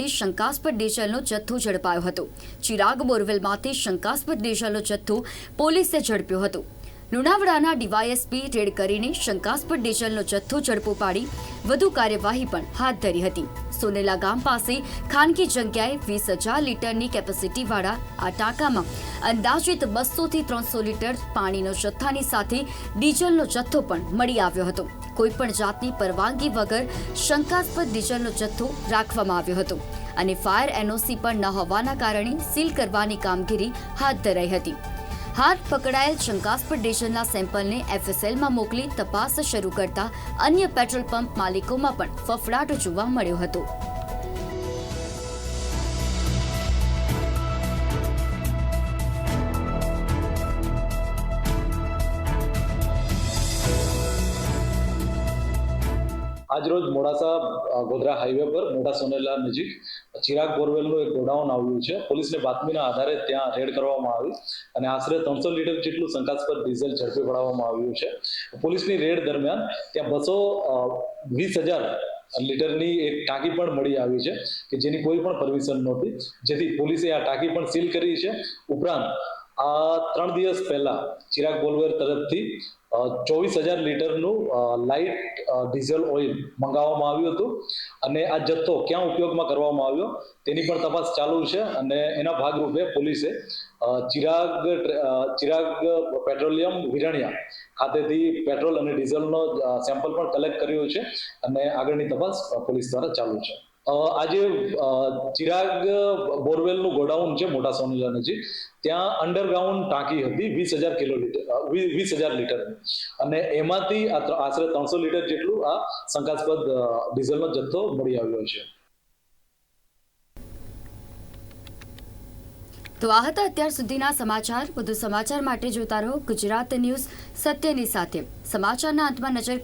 બોરવેલમાંથી શંકાસ્પદ ડીઝલનો જથ્થો ઝડપાયો હતો. ચિરાગ બોરવેલમાંથી શંકાસ્પદ ડીઝલનો જથ્થો પોલીસે ઝડપ્યો હતો. લુણાવડાના ડીવાયએસપી રેડ કરીને શંકાસ્પદ ડીઝલનો જથ્થો ઝડપો પાડી વધુ કાર્યવાહી પણ હાથ ધરી હતી. સોનેલા ગામ પાસે ખાનગી જગ્યાએ વીસ હજાર લીટરની કેપેસિટીવાળા આ ટાંકામાં. અંદાજિત બસોથી ત્રણસો લીટર પાણીનો જથ્થાની સાથે ડીઝલનો જથ્થો પણ મળી આવ્યો હતો. કોઈપણ જાતની પરવાનગી વગર શંકાસ્પદ ડીઝલનો જથ્થો રાખવામાં આવ્યો હતો અને ફાયર એનઓસી પણ ન હોવાના કારણે સીલ કરવાની કામગીરી હાથ ધરાઈ હતી. હાથ પકડાયેલ શંકાસ્પદ ડીઝલના સેમ્પલને એફએસએલમાં મોકલી તપાસ શરૂ કરતા અન્ય પેટ્રોલ પંપ માલિકોમાં પણ ફફડાટ જોવા મળ્યો હતો. આજરોજ મોડાસા ગોધરા હાઈવે પર, મોટા સોનેલા નજીક ચિરાગ બોરવેલનું એક ગોડાઉન આવ્યું છે. પોલીસને બાતમીના આધારે ત્યાં રેડ કરવામાં આવી અને આશરે ત્રણસો લીટર જેટલું શંકાસ્પદ ડીઝલ ઝડપી પડાવવામાં આવ્યું છે. પોલીસની રેડ દરમિયાન ત્યાં બસો વીસ હજાર લીટરની એક ટાંકી પણ મળી આવી છે, કે જેની કોઈ પણ પરમિશન નહોતી. જેથી પોલીસે આ ટાંકી પણ સીલ કરી છે. ઉપરાંત આ ત્રણ દિવસ પહેલા ચિરાગ બોલવેર તરફથી ચોવીસ હજાર લીટરનું લાઇટ ડીઝલ ઓઇલ મંગાવવામાં આવ્યું હતું. અને આ જથ્થો ક્યાં ઉપયોગમાં કરવામાં આવ્યો તેની પણ તપાસ ચાલુ છે અને એના ભાગરૂપે પોલીસે ચિરાગ ચિરાગ પેટ્રોલિયમ વિરણિયા ખાતેથી પેટ્રોલ અને ડીઝલનો સેમ્પલ પણ કલેક્ટ કર્યો છે અને આગળની તપાસ પોલીસ દ્વારા ચાલુ છે. આજે ચિરાગ બોરવેલનું ગોડાઉન છે મોટા સોનેલા નજીક ત્યાં અંડરગ્રાઉન્ડ ટાંકી હતી વીસ હજાર કિલો લીટર વીસ હજાર લીટર અને એમાંથી આશરે ત્રણસો લીટર જેટલું આ શંકાસ્પદ ડીઝલનો જથ્થો મળી આવ્યો છે. તો આ હતા અત્યાર સુધીના સમાચાર. વધુ સમાચાર માટે જોતા રહો ગુજરાત ન્યૂઝ સત્યની સાથે. સમાચારના અંતમાં નજર